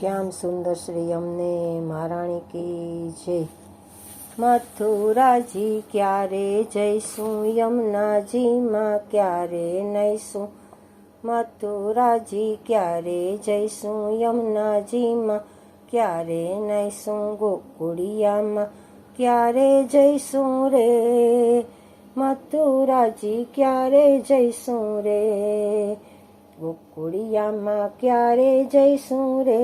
શ્યામ સુંદર શ્રી અમને મહારાણી કી જય. મથુરાજી ક્યારે જઈશું? યમુનાજીમાં ક્યારે નહીશું મથુરાજી ક્યારે જઈશું? યમુનાજીમાં ક્યારે નહીશું ગોકુળિયામાં ક્યારે જઈશું રે? મથુરાજી ક્યારે જઈશું રે? ગોકુળિયામાં ક્યારે જઈશું રે?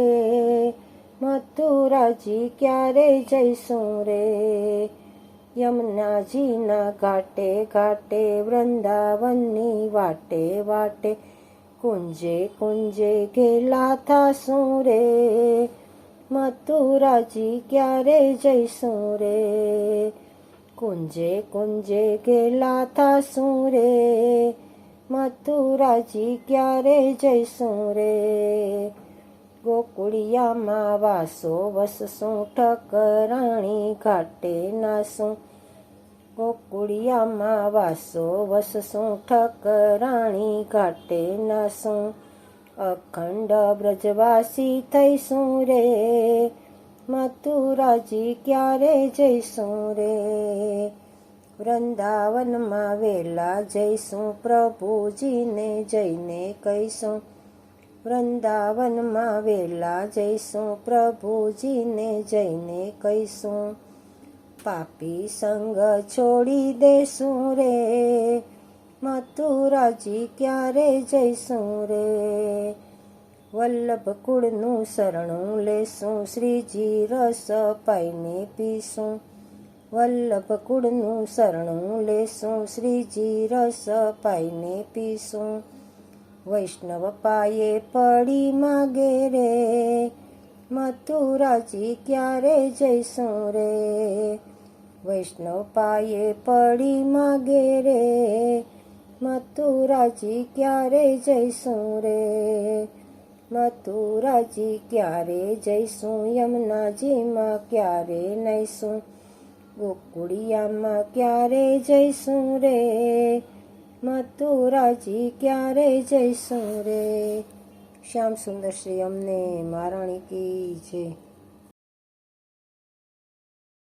મથુરાજી ક્યારે જઈશું રે? યમુનાજીના ઘાટે ઘાટે, વૃંદાવનની વાટે વાટે, કુંજે કુંજે ગેલા થાશું રે? મથુરાજી ક્યારે જઈશું રે? કુંજે કુંજે ગેલા થાશું રે? મથુરાજી ક્યારે જઈશું રે? ગોકુળિયામાં વાસો વસશું, ઠકરાણી ઘાટે નાસું. ગોકુળિયામાં વાસો વસશું, ઠકરાણી ઘાટે નાસું. અખંડ બ્રજવાસી થઈશું રે? મથુરાજી ક્યારે જઈશું રે? વૃંદાવનમાં વેલા જઈશું પ્રભુજીને જઈને કહીશું. વૃંદાવનમાં વેલા જઈશું પ્રભુજીને જઈને કહીશું. પાપી સંગ છોડી દેશું રે, મથુરાજી ક્યારે જઈશું રે? વલ્લભ કુળનું શરણું લેશું, શ્રીજી રસ પાઈને પીશું. વલ્લભ કુળનું શરણું લેશું, શ્રીજી રસ પાઈને પીશું. વૈષ્ણવ પાયે પડી માગે રે, મથુરાજી ક્યારે જઈશું રે? વૈષ્ણવ પાયે પડી માગે રે, મથુરાજી ક્યારે જઈશું રે? મથુરાજી ક્યારે જઈશું, યમુનાજીમાં ક્યારે નહીશું ગોકુળિયામાં ક્યારે જઈશું રે? મથુરાજી ક્યારે જઈશું રે? શ્યામ સુંદર શ્રી અમને મહારાણી કી જય.